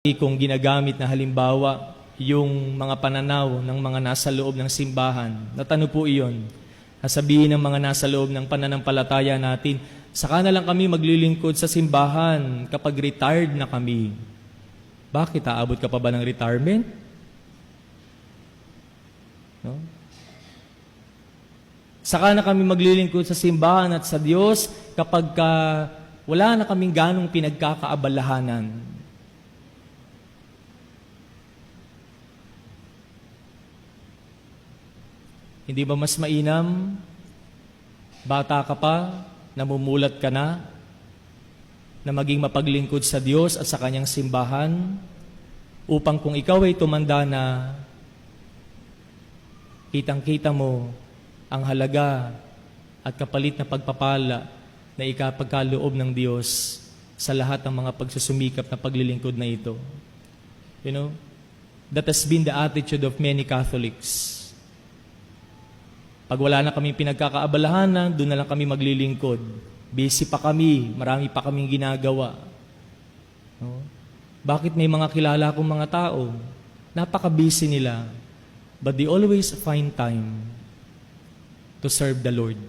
kong ginagamit na halimbawa yung mga pananaw ng mga nasa loob ng simbahan. Natano po iyon. Sasabihin ng mga nasa loob ng pananampalataya natin, saka na lang kami maglilingkod sa simbahan kapag retired na kami. Bakit aabot ka pa ba ng retirement? No? Saka na kami maglilingkod sa simbahan at sa Diyos kapag ka wala na kaming ganong pinagkakaabalahanan. Hindi ba mas mainam? Bata ka pa, namumulat ka na, na maging mapaglingkod sa Diyos at sa Kanyang simbahan, upang kung ikaw ay tumanda na, kitang-kita mo ang halaga at kapalit na pagpapala na ikapagkaloob ng Diyos sa lahat ng mga pagsusumikap na paglilingkod na ito. You know, that has been the attitude of many Catholics. Pag wala na kaming pinagkakaabalahan, doon na lang kami maglilingkod. Busy pa kami, marami pa kaming ginagawa. No? Bakit may mga kilala akong mga tao? Napaka-busy nila. But they always find time to serve the Lord.